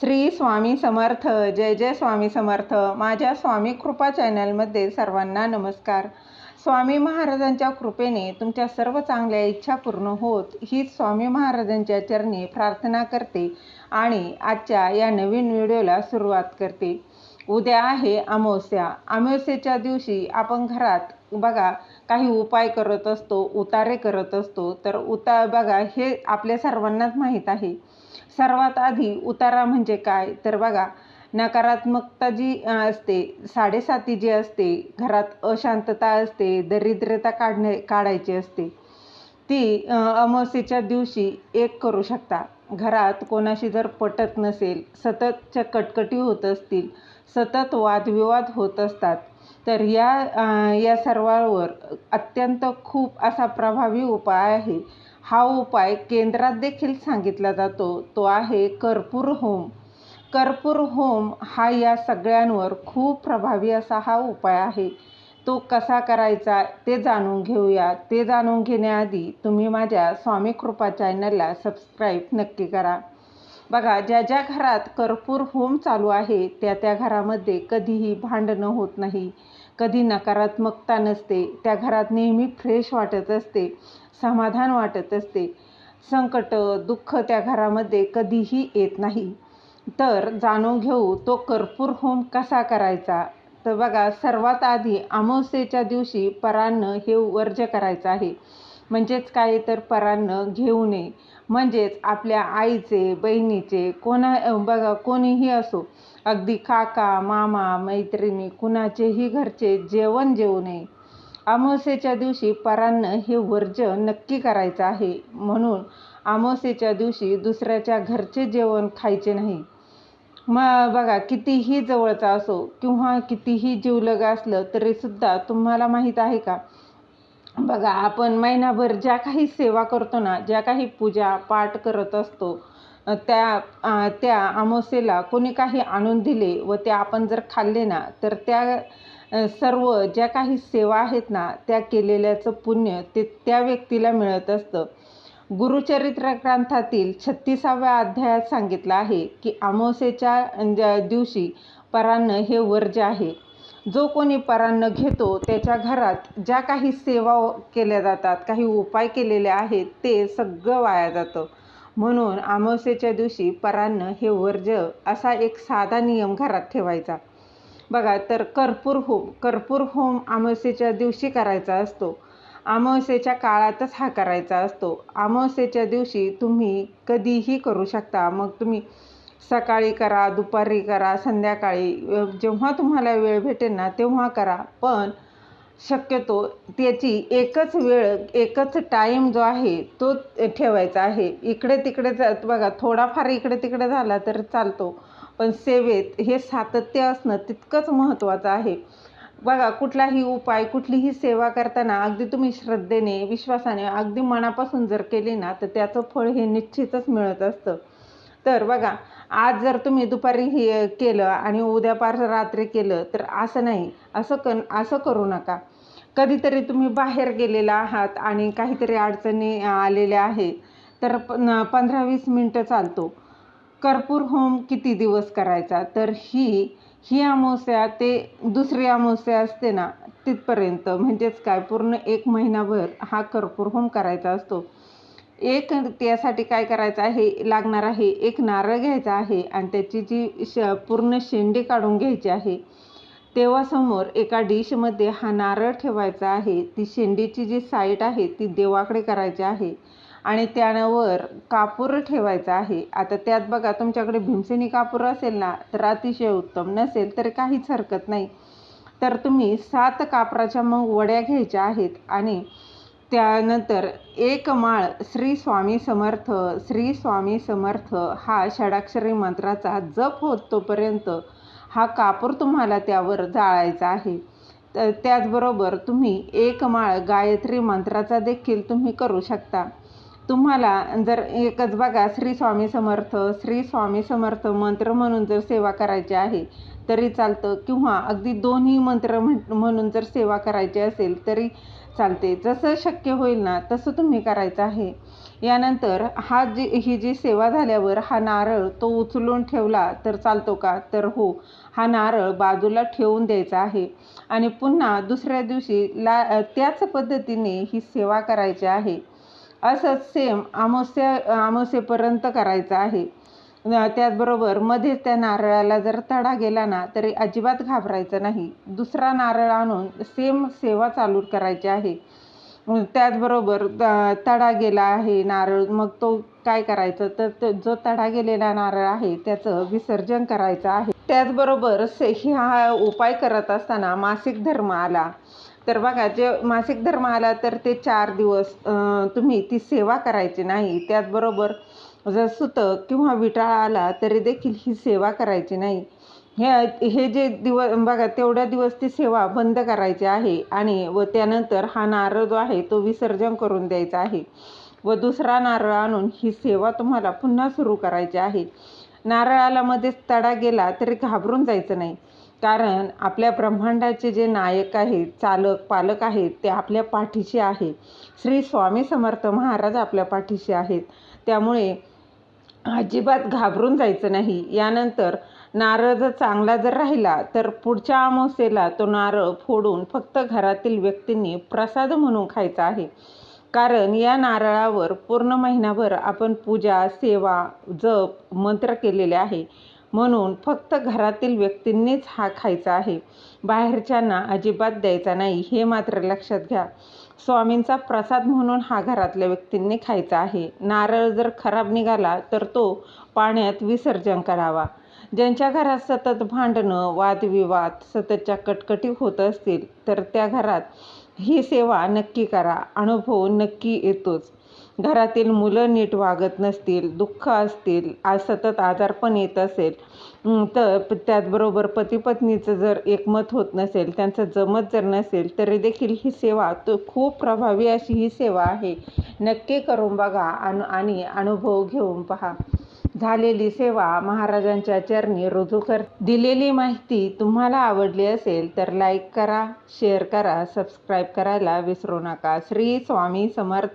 श्री स्वामी समर्थ जय जय स्वामी समर्थ. माझ्या स्वामी कृपा चॅनलमध्ये सर्वांना नमस्कार. स्वामी महाराजांच्या कृपेने तुमच्या सर्व चांगल्या इच्छा पूर्ण होत हीच स्वामी महाराजांच्या चरणी प्रार्थना करते आणि आजच्या या नवीन व्हिडिओला सुरुवात करते. उद्या आहे अमावस्या. अमावस्येच्या दिवशी आपण घरात बघा काही उपाय करत असतो उतारे करत असतो. तर उता बघा हे आपल्या सर्वांनाच माहीत आहे. सर्वात आधी उतारा म्हणजे काय? तर बघा नकारात्मकता जी असते साडेसाती जी असते घरात अशांतता असते दरिद्रता काढणे काढायची असते ती अमावस्येच्या दिवशी एक करू शकता. घरात कोणाशी जर पटत नसेल सततच्या कटकटी होत असतील सतत वादविवाद होत असतात तर या या सर्वांवर अत्यंत खूप असा प्रभावी उपाय आहे. हा उपाय केंद्रात देखील सांगितला जातो. तो आहे कर्पूर होम. कर्पूर होम हा या सगळ्यांवर खूप प्रभावी असा हा उपाय आहे. तो कसा करायचा ते जाणून घेऊया. ते जाणून घेण्याआधी तुम्ही माझ्या स्वामी कृपा चॅनलला सबस्क्राईब नक्की करा. बघा ज्या ज्या घरात कर्पूर होम चालू आहे त्या त्या घरामध्ये कधीही भांडणं होत नाही. कधी नकारात्मकता नसते त्या घरात नेहमी फ्रेश वाटत असते समाधान वाटत असते. संकट दुःख त्या घरामध्ये कधीही येत नाही. तर जाणून घेऊ तो कर्पूर होम कसा करायचा? तर बघा सर्वात आधी अमावस्येच्या दिवशी परान्न हे वर्ज्य करायचं आहे. म्हणजेच काय तर परान्न घेऊ नये. म्हणजेच आपल्या आईचे बहिणीचे कोणा बघा कोणीही असो अगदी काका मामा मैत्रिणी कुणाचेही घरचे जेवण जेवू नये. अमावस्येच्या दिवशी परान्न हे वर्ज्य नक्की करायचं आहे. म्हणून अमावस्येच्या दिवशी दुसऱ्याच्या घरचे जेवण खायचे नाही. मग बघा कितीही जवळचा असो किंवा कितीही जीवलग असलं तरीसुद्धा तुम्हाला माहीत आहे का? बघा आपण महिनाभर ज्या काही सेवा करतो ना ज्या काही पूजा पाठ करत असतो त्या त्या अमावस्येला कोणी काही आणून दिले व ते आपण जर खाल्ले ना तर त्या सर्व ज्या काही सेवा आहेत ना त्या केलेल्याचं पुण्य ते त्या व्यक्तीला मिळत असतं. गुरुचरित्र ग्रंथातील छत्तीसाव्या अध्यायात सांगितलं आहे की अमावस्येच्या ज्या दिवशी परान्न हे वर्ज आहे जो कोणी परान्न घेतो त्याच्या घरात ज्या काही सेवा केल्या जातात काही उपाय केलेले आहेत ते सगळं वाया जातं. म्हणून अमावस्येच्या दिवशी परान्न हे वर्ज्य असा एक साधा नियम घरात ठेवायचा. बघा तर कर्पूर होम कर्पूर होम अमावस्येच्या दिवशी करायचा असतो. अमावस्येच्या काळातच हा करायचा असतो. अमावस्येच्या दिवशी तुम्ही कधीही करू शकता. मग तुम्ही सकाळी करा दुपारी करा संध्याकाळी जेव्हा तुम्हाला वेळ भेटेल ना तेव्हा करा. पण शक्यतो त्याची एकच वेळ एकच टाईम जो आहे तो ठेवायचा आहे. इकडे तिकडे बघा थोडाफार इकडे तिकडे झाला तर चालतो. पण सेवेत हे सातत्य असणं तितकंच महत्त्वाचं आहे. बघा कुठलाही उपाय कुठलीही सेवा करताना अगदी तुम्ही श्रद्धेने विश्वासाने अगदी मनापासून जर केली ना तर त्याचं फळ हे निश्चितच मिळत असतं. तर बघा आज जर तुम्ही दुपारी हे केलं आणि उद्या पार रात्री केलं तर असं नाही. असं कन असं करू नका. कधीतरी तुम्ही बाहेर गेलेला आहात आणि काहीतरी अडचणी आलेल्या आहेत तर प पंधरा वीस मिनटं चालतो. कर्पूर होम किती दिवस करायचा? तर ही ही अमावस्या ते दुसरी अमावस्या असते ना तिथपर्यंत. म्हणजेच काय? पूर्ण एक महिनाभर हा कर्पूर होम करायचा असतो. एक त्यासाठी काय करायचं आहे? लागणार आहे. एक नारळ घ्यायचा आहे आणि त्याची जी श पूर्ण शेंडी काढून घ्यायची आहे तेव्हा समोर एका डिशमध्ये हा नारळ ठेवायचा आहे. ती शेंडीची जी साईट आहे ती देवाकडे करायची आहे आणि त्यावर कापूर ठेवायचा आहे. आता त्यात बघा तुमच्याकडे भीमसेनी कापूर असेल ना तर अतिशय उत्तम. नसेल तर काहीच हरकत नाही. तर तुम्ही सात कापराच्या मग वड्या घ्यायच्या आहेत आणि त्यानंतर एक माळ श्री स्वामी समर्थ श्री स्वामी समर्थ हा षडाक्षरी मंत्राचा जप होत तोपर्यंत हा कापूर तुम्हाला त्यावर जाळायचा आहे. तर त्याचबरोबर तुम्ही एक माळ गायत्री मंत्राचा देखील तुम्ही करू शकता. तुम्हाला जर एकच बघा श्री स्वामी समर्थ श्री स्वामी समर्थ मंत्र म्हणून जर सेवा करायची आहे तरी चालतं. किंवा अगदी दोन्ही मंत्र म्हण म्हणून जर सेवा करायची असेल तरी चालते. जसं शक्य होईल ना तसं तुम्ही करायचं आहे. यानंतर हा जी ही जी सेवा झाल्यावर हा नारळ तो उचलून ठेवला तर चालतो का? तर हो हा नारळ बाजूला ठेवून द्यायचा आहे. आणि पुन्हा दुसऱ्या दिवशी ला त्याच पद्धतीने ही सेवा करायची आहे. असंच सेम आमोस्या आमोसेपर्यंत करायचं आहे. त्याचबरोबर मध्येच त्या नारळाला जर तडा गेला ना तरी अजिबात घाबरायचं नाही. दुसरा नारळ आणून सेम सेवा चालू करायची आहे. त्याचबरोबर तडा गेला आहे नारळ मग तो काय करायचं? तर तो जो तडा गेलेला नारळ आहे त्याचं विसर्जन करायचं आहे. त्याचबरोबर से हा उपाय करत असताना मासिक धर्म आला. तर बघा जे मासिक धर्म आला तर ते चार दिवस तुम्ही ती सेवा करायची नाही. त्याचबरोबर जर सुतक किंवा विटाळा आला तरी देखील ही सेवा करायची नाही. हे हे जे दिवस बघा तेवढ्या दिवस ती सेवा बंद करायची आहे आणि व त्यानंतर हा नारळ जो आहे तो विसर्जन करून द्यायचा आहे. व दुसरा नारळ आणून ही सेवा तुम्हाला पुन्हा सुरू करायची आहे. नारळाला मध्येच तडा गेला तरी घाबरून जायचं नाही. कारण आपल्या ब्रह्मांडाचे जे नायक आहेत चालक पालक आहेत ते आपल्या पाठीशी आहे. श्री स्वामी समर्थ महाराज आपल्या पाठीशी आहेत. त्यामुळे अजिबात घाबरून जायचं नाही. यानंतर नारळ जर चांगला जर राहिला तर पुढच्या अमावस्येला तो नारळ फोडून फक्त घरातील व्यक्तींनी प्रसाद म्हणून खायचा आहे. कारण या नारळावर पूर्ण महिनाभर आपण पूजा सेवा जप मंत्र केलेले आहे. म्हणून फक्त घरातील व्यक्तींनीच हा खायचा आहे. बाहेरच्यांना अजिबात द्यायचा नाही हे मात्र लक्षात घ्या. स्वामींचा प्रसाद म्हणून हा घरातल्या व्यक्तींनी खायचा आहे. नारळ जर खराब निघाला तर तो पाण्यात विसर्जन करावा. ज्यांच्या घरात सतत भांडणं वादविवाद सततच्या कटकटी होत असतील तर त्या घरात ही सेवा नक्की करा. अनुभव नक्की येतोच. घरातील मुलं नीट वागत नसतील दुःख असतील आज सतत आजारपण येत असेल तर त्याचबरोबर पती पत्नीचं जर एकमत होत नसेल त्यांचं जमत जर नसेल तरी देखील ही सेवा तो खूप प्रभावी अशी ही सेवा आहे. नक्की करून बघा अनु आणि अनुभव घेऊन पहा. झालेली सेवा महाराजांच्या चरणी रुजू कर. दिलेली माहिती तुम्हाला आवडली असेल तर लाईक करा शेअर करा सबस्क्राईब करायला विसरू नका. श्री स्वामी समर्थ.